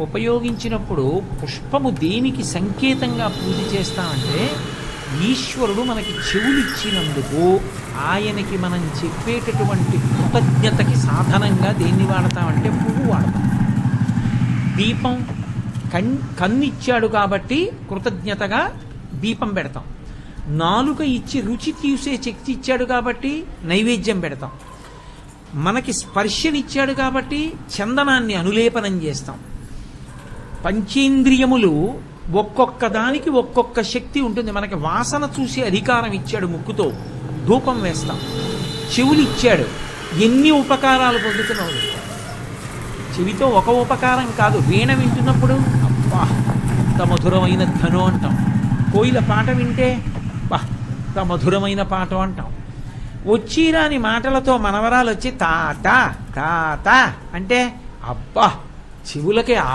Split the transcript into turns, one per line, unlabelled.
ఉపయోగించినప్పుడు పుష్పము దేనికి సంకేతంగా పూజ చేస్తామంటే ఈశ్వరుడు మనకి చెవులిచ్చినందుకు ఆయనకి మనం చెప్పేటటువంటి కృతజ్ఞతకి సాధనంగా దేన్ని వాడతామంటే పువ్వు వాడతాం. దీపం కన్ కన్నిచ్చాడు కాబట్టి కృతజ్ఞతగా దీపం పెడతాం. నాలుక ఇచ్చి రుచి తీసే శక్తి ఇచ్చాడు కాబట్టి నైవేద్యం పెడతాం. మనకి స్పర్శనిచ్చాడు కాబట్టి చందనాన్ని అనులేపనం చేస్తాం. పంచేంద్రియములు ఒక్కొక్క దానికి ఒక్కొక్క శక్తి ఉంటుంది. మనకి వాసన చూసే అధికారం ఇచ్చాడు ముక్కుతో. ధూపం వేస్తాం. చెవులు ఇచ్చాడు. ఎన్ని ఉపకారాలు పొందుతున్నావు? చెవితో ఒక ఉపకారం కాదు. వీణ వింటున్నప్పుడు అబ్బా ఎంత మధురమైన ధను అంటాం. కోయిల పాట వింటే బా ఎంత మధురమైన పాట అంటాం. వచ్చిరాని మాటలతో మనవరాలు వచ్చి తాత తాత అంటే అబ్బా చెవులకే